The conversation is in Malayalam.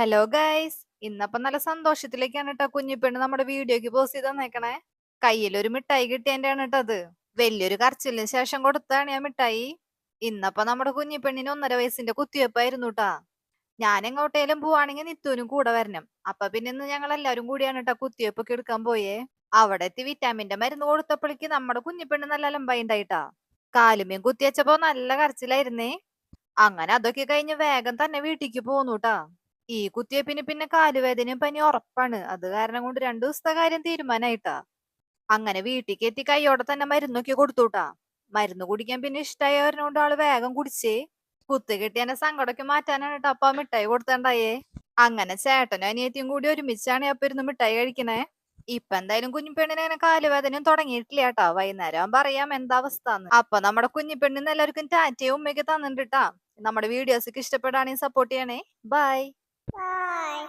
ഹലോ ഗൈസ് ഇന്നപ്പൊ നല്ല സന്തോഷത്തിലേക്കാണ് കേട്ടോ കുഞ്ഞിപ്പെണ്ണ് നമ്മുടെ വീഡിയോക്ക് പോസ്റ്റ് ചെയ്ത് തന്നേക്കണേ. കയ്യിലൊരു മിഠായി കിട്ടിയതിന്റെയാണ് കേട്ടോ അത്. വലിയൊരു കരച്ചിലിന് ശേഷം കൊടുത്താണ് ഞാൻ മിഠായി. ഇന്നപ്പൊ നമ്മുടെ കുഞ്ഞിപ്പെണ്ണിന് ഒന്നര വയസ്സിന്റെ കുത്തിവെപ്പായിരുന്നു കേട്ടാ ഞാൻ എങ്ങോട്ടേലും പോവാണെങ്കിൽ നിത്തുവിനും കൂടെ വരണം. അപ്പൊ പിന്നെ ഇന്ന് ഞങ്ങൾ എല്ലാവരും കൂടിയാണ് കേട്ടോ കുത്തിവെപ്പൊക്കെ എടുക്കാൻ പോയേ. അവിടെ എത്തി വിറ്റാമിന്റെ മരുന്ന് കൊടുത്തപ്പോഴേക്ക് നമ്മുടെ കുഞ്ഞിപ്പെണ്ണ് നല്ല അലമ്പായി ഉണ്ടായിട്ടാ കുത്തിവെച്ചപ്പോ നല്ല കരച്ചിലായിരുന്നേ. അങ്ങനെ അതൊക്കെ കഴിഞ്ഞ് വേഗം തന്നെ വീട്ടിക്ക് പോന്നു ട്ടാ. ഈ കുത്തിവെപ്പിന് പിന്നെ കാലുവേദനയും പനി ഉറപ്പാണ്. അത് കാരണം കൊണ്ട് രണ്ടു ദിവസത്തെ കാര്യം തീരുമാനായിട്ടാ. അങ്ങനെ വീട്ടിലേക്ക് എത്തി കൈയോടെ തന്നെ മരുന്നൊക്കെ കൊടുത്തുട്ടാ. മരുന്ന് കുടിക്കാൻ പിന്നെ ഇഷ്ടമായവരനോണ്ട് ആൾ വേഗം കുടിച്ചേ. കുത്ത് കെട്ടിയനെ സങ്കടമൊക്കെ മാറ്റാനാണ് ആ മിഠായി കൊടുത്തണ്ടായേ? അങ്ങനെ ചേട്ടനും അനിയത്തിയും കൂടി ഒരുമിച്ചാണ് അപ്പൊ ഇരുന്ന് മിഠായി കഴിക്കണേ. ഇപ്പൊ എന്തായാലും കുഞ്ഞിപ്പെണ്ണിന് അങ്ങനെ കാലുവേദനയും തുടങ്ങിയിട്ടില്ല കേട്ടോ വൈകുന്നേരം പറയാം എന്താ അവസ്ഥ അപ്പൊ നമ്മുടെ കുഞ്ഞിപ്പെണ്ണിന് എല്ലാവർക്കും ടാറ്റയും ഉമ്മയൊക്കെ തന്നിട്ടാ ട്ടാ. നമ്മുടെ വീഡിയോസ് ഒക്കെ സപ്പോർട്ട് ചെയ്യണേ. Bye Bye.